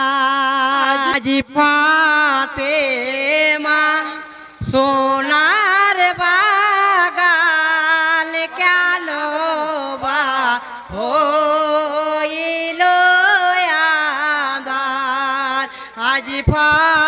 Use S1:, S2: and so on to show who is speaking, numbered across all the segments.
S1: আধাজ পাতে মা সোনার বাগান কেন বা হইল? আধার আজ পাতে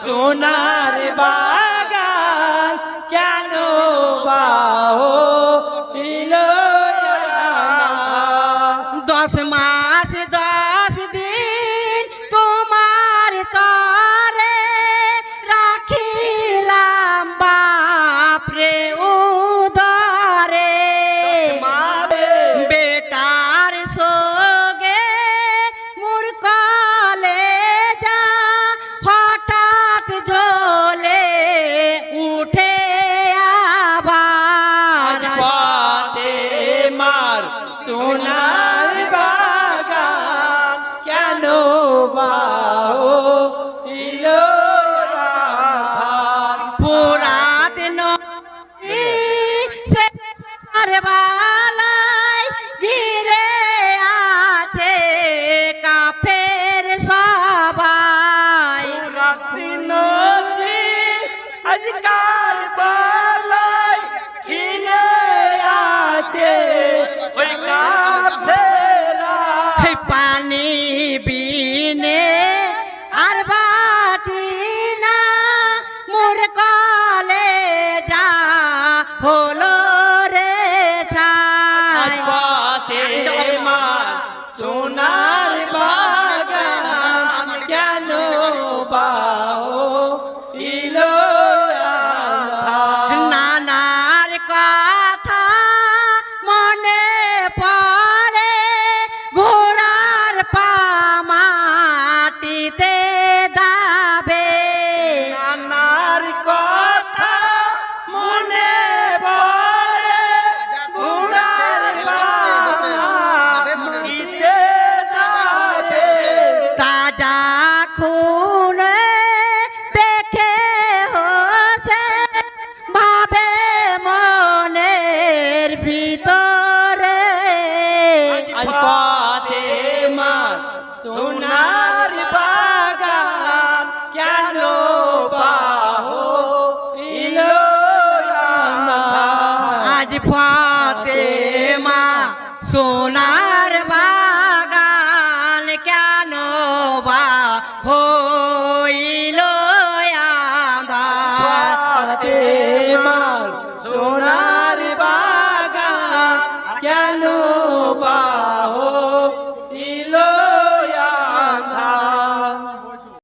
S2: সোনার বা
S1: পুরাত নে খুনে দেখে হসে ভাবে মনের ভিতরে।
S2: পথে মাস সোনার বাগান কেন পাহো ইলো
S1: আজ ফাতে মা সোনা
S2: কেন